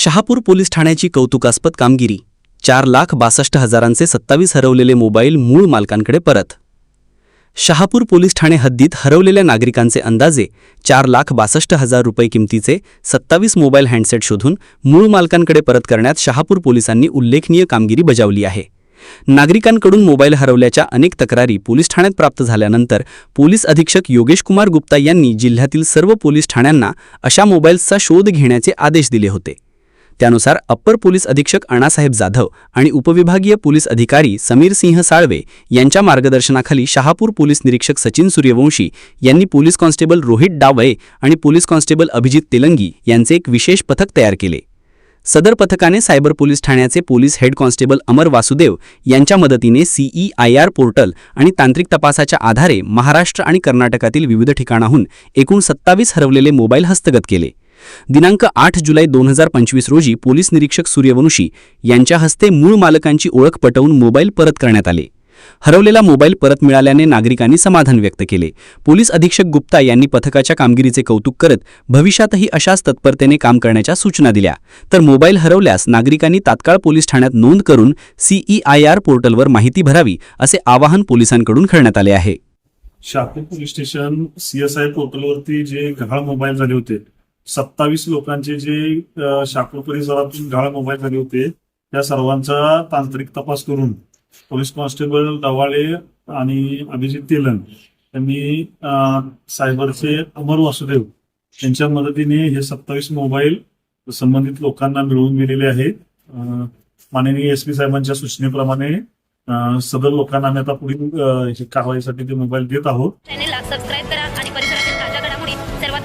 Shahapur police ठाण्याची कौतुकास्पद कामगिरी. चार लाख बासष्ट हजारांचे सत्तावीस हरवलेले मोबाईल मूळ मालकांकडे परत. शहापूर पोलीस ठाणे हद्दीत हरवलेल्या नागरिकांचे अंदाजे चार लाख बासष्ट हजार रुपये किमतीचे सत्तावीस मोबाईल हँडसेट शोधून मूळ मालकांकडे परत करण्यात शहापूर पोलिसांनी उल्लेखनीय कामगिरी बजावली आहे. नागरिकांकडून मोबाईल हरवल्याच्या अनेक तक्रारी पोलीस ठाण्यात प्राप्त झाल्यानंतर पोलीस अधीक्षक योगेश कुमार गुप्ता यांनी जिल्ह्यातील सर्व पोलीस ठाण्यांना अशा मोबाईल्सचा शोध घेण्याचे आदेश दिले होते. त्यानुसार अप्पर पोलीस अधीक्षक अण्णासाहेब जाधव आणि उपविभागीय पोलीस अधिकारी समीर सिंह साळवे यांच्या मार्गदर्शनाखाली शहापूर पोलीस निरीक्षक सचिन सूर्यवंशी यांनी पोलीस कॉन्स्टेबल रोहित डावळे आणि पोलीस कॉन्स्टेबल अभिजित तेलंगी यांचे एक विशेष पथक तयार केले. सदर पथकाने सायबर पोलीस ठाण्याचे police head constable Amar Vasudev यांच्या मदतीने सीई आय आर पोर्टल आणि तांत्रिक तपासाच्या आधारे महाराष्ट्र आणि कर्नाटकातील विविध ठिकाणाहून एकूण सत्तावीस हरवलेले मोबाईल हस्तगत केले. दिनांक आठ जुलै दोन हजार पंचवीस रोजी पोलीस निरीक्षक सूर्यवंशी यांच्या हस्ते मूळ मालकांची ओळख पटवून मोबाईल परत करण्यात आले. हरवलेला मोबाईल परत मिळाल्याने नागरिकांनी समाधान व्यक्त केले. पोलीस अधीक्षक गुप्ता यांनी पथकाच्या कामगिरीचे कौतुक करत भविष्यातही अशाच तत्परतेने काम करण्याच्या सूचना दिल्या. तर मोबाईल हरवल्यास नागरिकांनी तात्काळ पोलीस ठाण्यात नोंद करून सीईआयआर पोर्टलवर माहिती भरावी असे आवाहन पोलिसांकडून करण्यात आले आहे. शापूर पोलीस स्टेशन सीएसआय पोर्टलवरती जे गहाळ मोबाईल झाले होते सत्तावीस लोकांचे जे शाकूर परिसरातून गाळ मोबाईल झाले होते त्या सर्वांचा तांत्रिक तपास करून पोलीस कॉन्स्टेबल डवाळे आणि अभिजित तेलंग यांनी अ, सायबरचे अमर वासुदेव यांच्या मदतीने हे सत्तावीस मोबाईल संबंधित लोकांना मिळवून दिलेले आहेत. माननीय एस पी साहेबांच्या सूचनेप्रमाणे सदर लोकांना आम्ही आता पुढील कारवाईसाठी ते मोबाईल देत आहोत.